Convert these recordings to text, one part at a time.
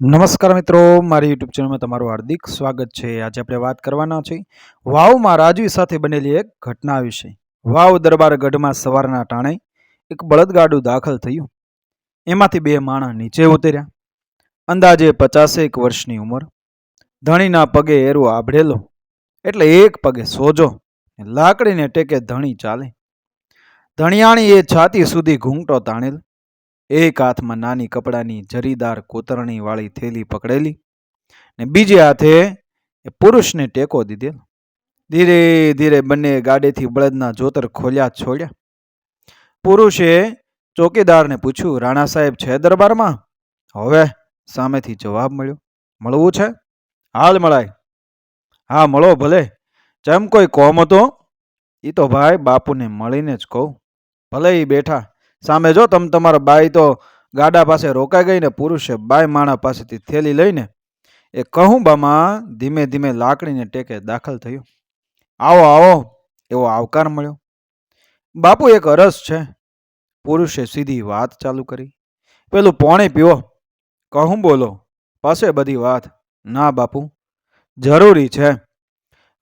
નમસ્કાર મિત્રો, મારી યુટ્યુબ ચેનલમાં તમારું હાર્દિક સ્વાગત છે. આજે આપણે વાત કરવાના છે વાવમાં રાજવી સાથે બનેલી એક ઘટના વિશે. વાવ દરબાર ગઢમાં સવારના ટાણે એક બળદગાડું દાખલ થયું. એમાંથી બે માણસ નીચે ઉતર્યા. અંદાજે પચાસેક વર્ષની ઉંમર. ધણીના પગે એરો આભળેલો. એટલે એક પગે સોજો લાકડીને ટેકે ધણી ચાલે. ધણિયાણી એ છાતી સુધી ઘૂંઘટો તાણેલ. એક હાથમાં નાની કપડાની જરીદાર કોતરણીવાળી થેલી પકડેલી ને બીજે હાથે એ પુરુષને ટેકો દીધેલ. ધીરે ધીરે બંને ગાડીથી બળદના જોતર ખોલ્યા છોડ્યા. પુરુષે ચોકીદારને પૂછ્યું, રાણા સાહેબ છે દરબારમાં? હવે, સામેથી જવાબ મળ્યો, મળવું છે. હાલ મળાય. હા, મળો ભલે. જેમ કોઈ કોમ હતો? એ તો ભાઈ બાપુને મળીને જ કહું. ભલે એ બેઠા. સામે જો તમ તમારા બાઈ તો ગાડા પાસે રોકાઈ ગઈ ને પુરુષે બાઈ માણા પાસેથી થેલી લઈને એ કહુંબામાં ધીમે ધીમે લાકડીને ટેકે દાખલ થયો. આવો આવો, એવો આવકાર મળ્યો. બાપુ, એક અરસ છે. પુરુષે સીધી વાત ચાલુ કરી. પેલું પોણી પીવો. કહું બોલો. પાસે બધી વાત. ના, બાપુ. જરૂરી છે.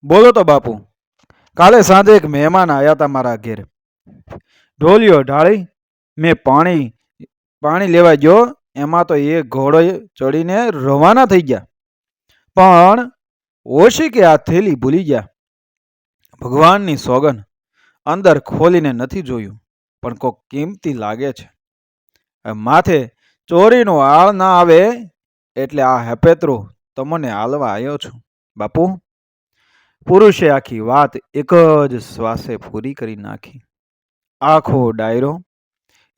બોલો તો, બાપુ. કાલે સાંજે એક મહેમાન આવ્યા હતા મારા ઘેર. ઢોલિયો ઢાળી મેં પાણી પાણી લેવા ગયો, એમાં તો એ ઘોડો ચડીને રવાના થઈ ગયા. પણ ઓછી કે આ થેલી ભૂલી ગયા. ભગવાનની સોગન અંદર ખોલીને નથી જોયું, પણ કોક કિંમતી લાગે છે. માથે ચોરીનો આળ ના આવે એટલે આ હેપેત્રો તમને હાલવા આવ્યો છું. બાપુ, પુરુષે આખી વાત એક જ શ્વાસે પૂરી કરી નાખી. આખો ડાયરો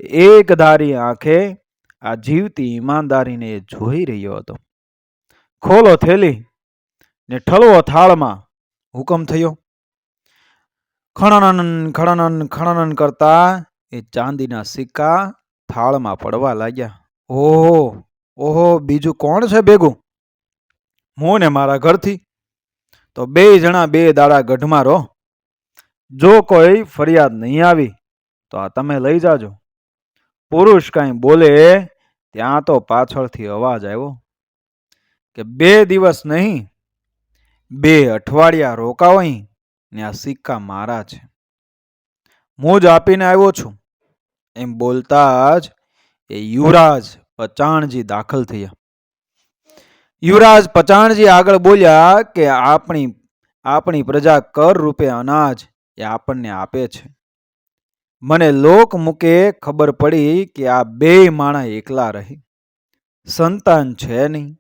એક ધારી આંખે આ જીવતી ઈમાનદારીને જોઈ રહ્યો હતો. ખોલો થેલી ને ઠલવો થાળમાં હુકમ થયો. ખણનન ખણનન ખણનન કરતા એ ચાંદીના સિક્કા થાળમાં પડવા લાગ્યા. ઓહો ઓહો, બીજું કોણ છે ભેગું? હું ને મારા ઘરથી. તો બે જણા બે દાડા ગઢમાં રહો. જો કોઈ ફરિયાદ નહીં આવી, તો આ તમે લઈ જાજો. પુરુષ કાંઈ બોલે, ત્યાં તો પાછળથી અવાજ આવ્યો કે બે દિવસ નહીં, બે અઠવાડિયા રોકાવ ને આ સિક્કા મારા છે. હું જ આપીને આવ્યો છું. એમ બોલતા જ એ યુવરાજ પચાણજી દાખલ થયા. યુવરાજ પચાણજી આગળ બોલ્યા કે આપણી આપણી પ્રજા કર રૂપે અનાજ એ આપણને આપે છે. મને લોક મુકે ખબર પડી કે આ બે માણા એકલા રહી. સંતાન છે નહીં.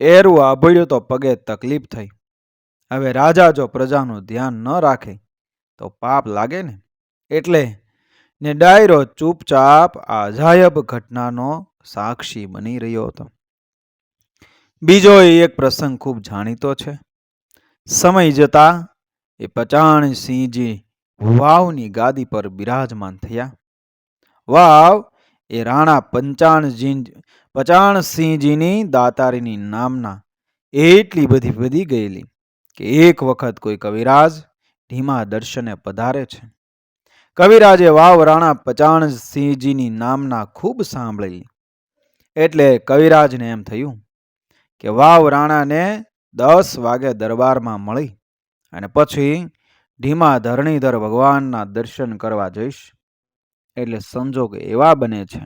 એરું આભળ્યું તો પગે તકલીફ થઈ. હવે રાજા જો પ્રજાનું ધ્યાન ન રાખે, તો પાપ લાગે ને? એટલે ને ડાયરો ચૂપચાપ આ અજાયબ ઘટનાનો સાક્ષી બની રહ્યો હતો. બીજો એક પ્રસંગ ખૂબ જાણીતો છે. સમય જતા એ પચાણસિંહજી વાવની ગાદી પર બિરાજમાન થયા. વાવ એ રાણા પંચાણજી પચાણસિંહજીની દાતારીની નામના એટલી બધી વધી ગયેલી કે એક વખત કોઈ કવિરાજ ધીમા દર્શને પધારે છે. કવિરાજે વાવ રાણા પચાણસિંહજીની નામના ખૂબ સાંભળેલી. એટલે કવિરાજને એમ થયું કે વાવ રાણાને દસ વાગે દરબારમાં મળી અને પછી ધીમા ધરણીધર ભગવાનના દર્શન કરવા જઈશ, એટલે સંજોગ એવા બને છે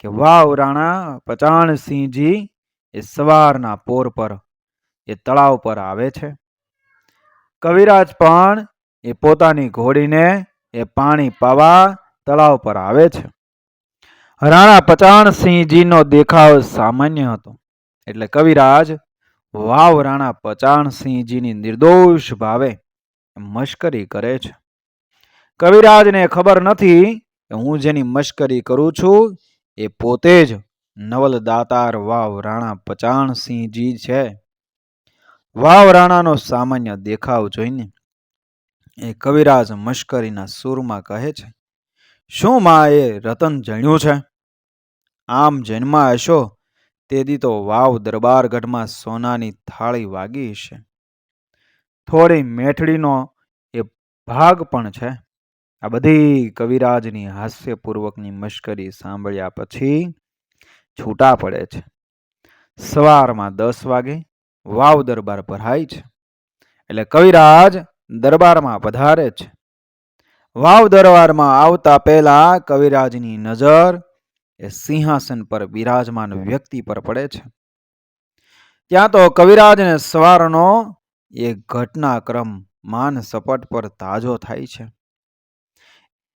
કે વાવ રાણા પચાણસિંહજી એ સવારના પોર પર, એ તળાવ પર આવે છે. કવિરાજ પણ એ પોતાની ઘોડીને એ પાણી પાવા તળાવ પર આવે છે. રાણા પચાણસિંહજીનો દેખાવ સામાન્ય હતો, એટલે કવિરાજ વાવ રાણા પચાણસિંહજીની નિર્દોષ ભાવે મશ્કરી કરે છે. કવિરાજને ખબર નથી કે હું જેની મશ્કરી કરું છું એ પોતે જ નવલ દાતાર વાવ રાણા પચાણસિંહજી છે. વાવ રાણાનો સામાન્ય દેખાવ જોઈને એ કવિરાજ મશ્કરીના સૂરમાં કહે છે, શું માં એ રતન જણ્યું છે? આમ જન્મા હશો તેથી તો વાવ દરબારગઢમાં સોનાની થાળી વાગી હશે. થોડી મેઠડીનો એ ભાગ પણ છે. આ બધી કવિરાજની હાસ્યપૂર્વકની મશ્કરી સાંભળ્યા પછી છૂટા પડે છે. સવારમાં દસ વાગે વાવ દરબાર ભરાય છે. એટલે કવિરાજ દરબારમાં પધારે છે. વાવ દરબારમાં આવતા પહેલા કવિરાજની નજર એ સિંહાસન પર બિરાજમાન વ્યક્તિ પર પડે છે. ત્યાં તો કવિરાજને સવારનો એ ઘટનાક્રમ માન સપટ પર તાજો થાય છે.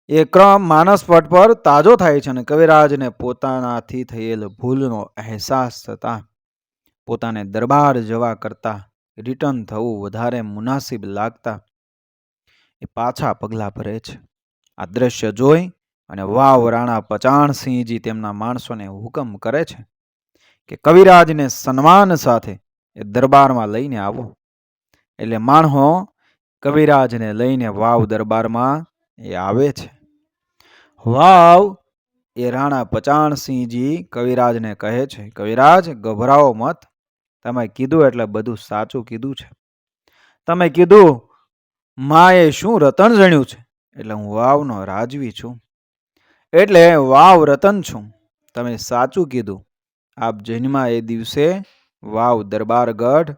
એ ક્રમ માનસપટ પર તાજો થાય છે અને કવિરાજને પોતાનાથી થયેલ ભૂલનો અહેસાસ થતા પોતાને દરબાર જવા કરતા રિટર્ન થવું વધારે મુનાસિબ લાગતા એ પાછા પગલાં ભરે છે. આ દ્રશ્ય જોઈ અને વાવ રાણા પચાણસિંહજી તેમના માણસોને હુકમ કરે છે કે કવિરાજને સન્માન સાથે એ દરબારમાં લઈને આવો. એટલે માણહો કવિરાજને લઈને વાવ દરબારમાં એ આવે છે. વાવ એ રાણા પચાણસિંહજી કવિરાજને કહે છે, કવિરાજ ગભરાવો મત. તમે કીધું એટલે બધું સાચું કીધું છે. તમે કીધું માએ શું રતન જણ્યું છે? એટલે હું વાવનો રાજવી છું. એટલે વાવ રતન છું. તમે સાચું કીધું. આપ જન્મા એ દિવસે વાવ દરબારગઢ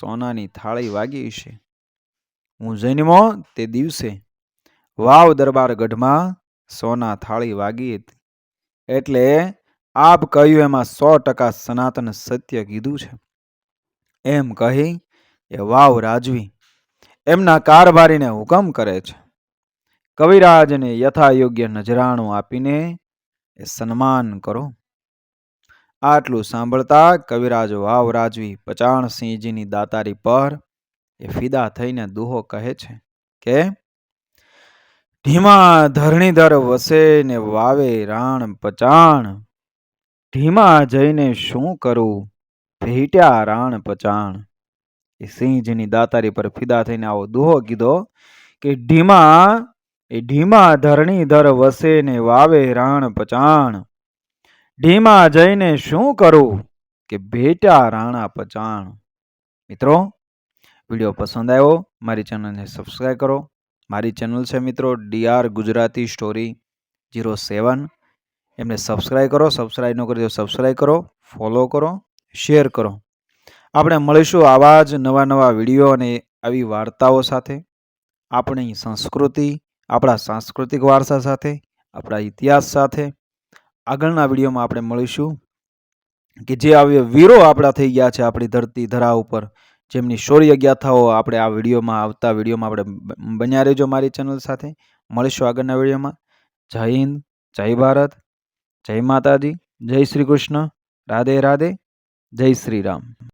સોનાની થાળી વાગી છે. હું જન્મો તે દિવસે વાવ દરબાર ગઢમાં સોના થાળી વાગી હતી. એટલે આપ કહ્યું એમાં સો ટકા સનાતન સત્ય કીધું છે. એમ કહી એ વાવ રાજવી એમના કારભારીને હુકમ કરે છે. કવિરાજને યથાયોગ્ય નજરાણું આપીને એ સન્માન કરો. આટલું સાંભળતા કવિરાજ વાવ રાજવી પચાણસિંહજીની દાતારી પર એ ફિદા થઈને દુહો કહે છે કે ઢીમા ધરણીધર વસે ને વાવે રાણ પચાણ. ઢીમા જઈને શું કરું? ભેટ્યા રાણ પચાણ. એ સિંહજીની દાતારી પર ફિદા થઈને આવો દુહો કીધો કે ઢીમા એ ઢીમા ધરણીધર વસે ને વાવે રાણ પચાણ. ઢીમા જઈને શું કરું કે ભેટા રાણા પચાણ? મિત્રો, વીડિયો પસંદ આવ્યો, મારી ચેનલને સબસ્ક્રાઈબ કરો. મારી ચેનલ છે મિત્રો, D R Gujarati story zero seven એમને સબસ્ક્રાઈબ કરો સબસ્ક્રાઈબ ન કરી તો સબસ્ક્રાઈબ કરો ફોલો કરો શેર કરો. આપણે મળીશું આવા જ નવા નવા વીડિયો અને આવી વાર્તાઓ સાથે. આપણી સંસ્કૃતિ, આપણા સાંસ્કૃતિક વારસા સાથે, આપણા ઇતિહાસ સાથે. આગળના વિડીયોમાં આપણે મળીશું કે જે આવી વીરો આપણા થઈ ગયા છે આપણી ધરતી ધરા ઉપર. જેમની શૌર્ય ગાથાઓ આપણે આ વિડીયોમાં, આવતા વિડીયોમાં આપણે બન્યા રહેજો મારી ચેનલ સાથે. મળીશું આગળના વિડીયોમાં. જય હિન્દ, જય ભારત, જય માતાજી, જય શ્રી કૃષ્ણ. રાધે રાધે, જય શ્રી રામ.